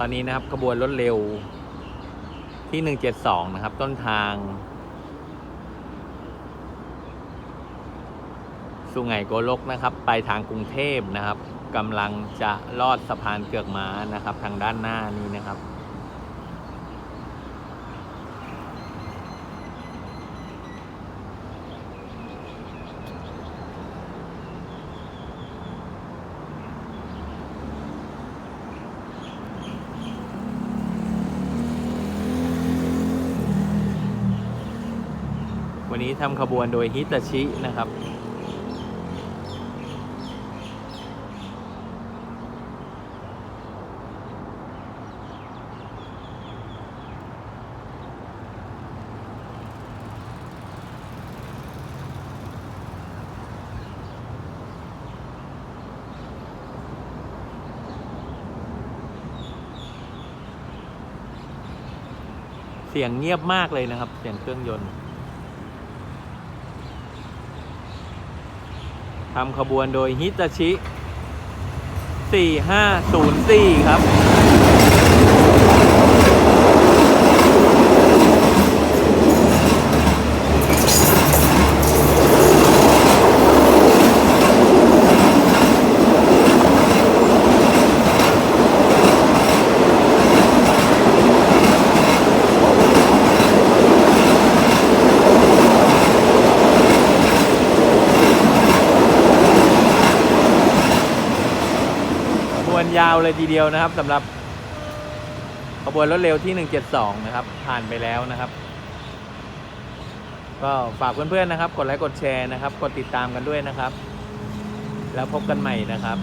ตอนนี้นะครับขบวนรถเร็วที่ 172 นะครับ ต้นทาง สุไหงโกลกนะครับ ไปทางกรุงเทพนะครับกำลังจะลอดสะพานเกือกม้านะครับ ทางด้านหน้านี้นะครับ วันนี้ทำขบวนโดยฮิตาชินะครับเสียงเงียบมากเลยนะครับ เสียงเครื่องยนต์ ทำขบวนโดยฮิตาชิ 4504 ครับ วนยาวเลยทีเดียวนะครับสำหรับขบวนรถเร็วที่ 172 นะครับ ผ่านไปแล้วนะครับ ก็ฝากเพื่อนๆนะครับ กดไลค์กดแชร์นะครับ กดติดตามกันด้วยนะครับ แล้วพบกันใหม่นะครับ